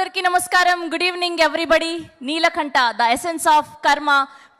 అందరికీ నమస్కారం. Good evening everybody Neelakanta the essence of karma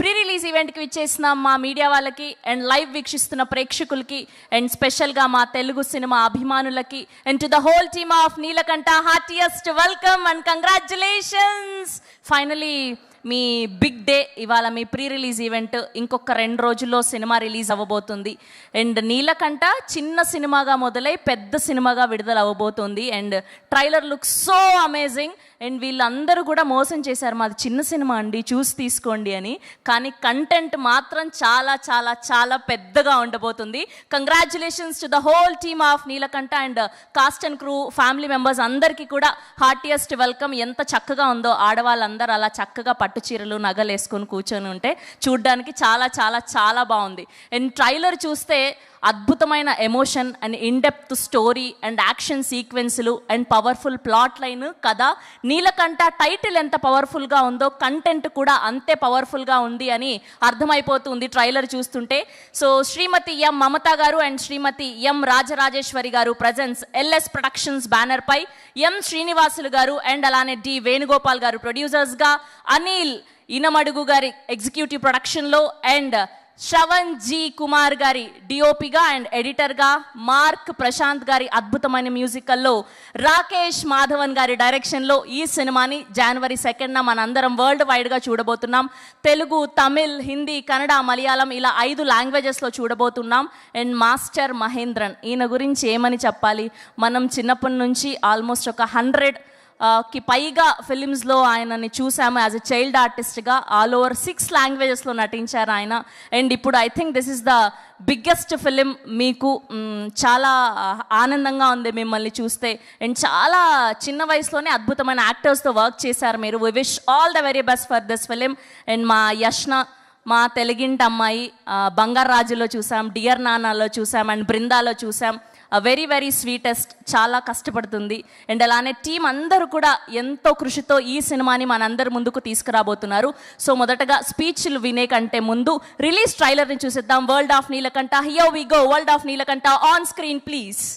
pre release ఈవెంట్కి ఇచ్చేసిన మా మీడియా వాళ్ళకి అండ్ లైవ్ వీక్షిస్తున్న ప్రేక్షకులకి అండ్ స్పెషల్గా మా తెలుగు సినిమా అభిమానులకి and to the whole team of Neelakanta heartiest welcome and congratulations finally me big day ఇవాళ మీ ప్రీ రిలీజ్ ఈవెంట్ ఇంకొక రెండు రోజుల్లో సినిమా రిలీజ్ అవ్వబోతుంది. అండ్ నీలకంట చిన్న సినిమాగా మొదలై పెద్ద సినిమాగా విడుదల అవ్వబోతుంది. And trailer look so amazing and వీళ్ళందరూ కూడా మోసం చేశారు. మాది చిన్న సినిమా అండి చూసి తీసుకోండి అని. కానీ కంటెంట్ మాత్రం చాలా చాలా చాలా పెద్దగా ఉండబోతుంది. Congratulations to the whole team of Neelakanta and cast and crew family members అందరికీ కూడా హార్టియస్ట్ వెల్కమ్ ఎంత చక్కగా ఉందో ఆడవాళ్ళందరూ అలా చక్కగా పట్టు చీరలు నగలు వేసుకొని కూర్చొని ఉంటే చూడ్డానికి చాలా చాలా చాలా బాగుంది. అండ్ ట్రైలర్ చూస్తే అద్భుతమైన emotion and in depth story and action సీక్వెన్స్లు and powerful plot line కథ నీలకంఠ టైటిల్ ఎంత పవర్ఫుల్గా ఉందో కంటెంట్ కూడా అంతే పవర్ఫుల్గా ఉంది అని అర్థమైపోతుంది ట్రైలర్ చూస్తుంటే. సో శ్రీమతి ఎం మమత గారు and Shrimati M Rajarajeshwari garu presents LS productions banner pi M Srinivasulu గారు అండ్ అలానే డి వేణుగోపాల్ గారు ప్రొడ్యూసర్స్గా అనిల్ ఇనమడుగు గారి ఎగ్జిక్యూటివ్ ప్రొడక్షన్లో అండ్ శ్రవణ్ జీ కుమార్ గారి డిఓపిగా అండ్ ఎడిటర్గా మార్క్ ప్రశాంత్ గారి అద్భుతమైన మ్యూజికల్లో రాకేష్ మాధవన్ గారి డైరెక్షన్లో ఈ సినిమాని జనవరి సెకండ్న మనందరం వరల్డ్ వైడ్గా చూడబోతున్నాం. తెలుగు తమిళ్ హిందీ కన్నడ మలయాళం ఇలా ఐదు లాంగ్వేజెస్లో చూడబోతున్నాం. అండ్ మాస్టర్ మహేంద్రన్ ఈయన గురించి ఏమని చెప్పాలి? మనం చిన్నప్పటి నుంచి ఆల్మోస్ట్ ఒక హండ్రెడ్ కి పైగా ఫిలిమ్స్లో ఆయనని చూసాము యాజ్ ఎ చైల్డ్ ఆర్టిస్ట్గా ఆల్ ఓవర్ సిక్స్ లాంగ్వేజెస్లో నటించారు ఆయన. అండ్ ఇప్పుడు I think this is the biggest film మీకు చాలా ఆనందంగా ఉంది మిమ్మల్ని చూస్తే. అండ్ చాలా చిన్న వయసులోనే అద్భుతమైన యాక్టర్స్తో వర్క్ చేశారు మీరు. We wish all the very best for this film and మా యష్న మా తెలుగింటి అమ్మాయి బంగారు రాజులో చూసాం డియర్ నానాలో చూసాం అండ్ బృందాలో చూసాం. వెరీ వెరీ స్వీటెస్ట్ చాలా కష్టపడుతుంది. అండ్ అలానే టీం అందరూ కూడా ఎంతో కృషితో ఈ సినిమాని మనందరి ముందుకు తీసుకురాబోతున్నారు. సో మొదటగా స్పీచ్లు వినే కంటే ముందు రిలీజ్ ట్రైలర్ని చూసిద్దాం. World of Neelakanta here we go world of Neelakanta on screen please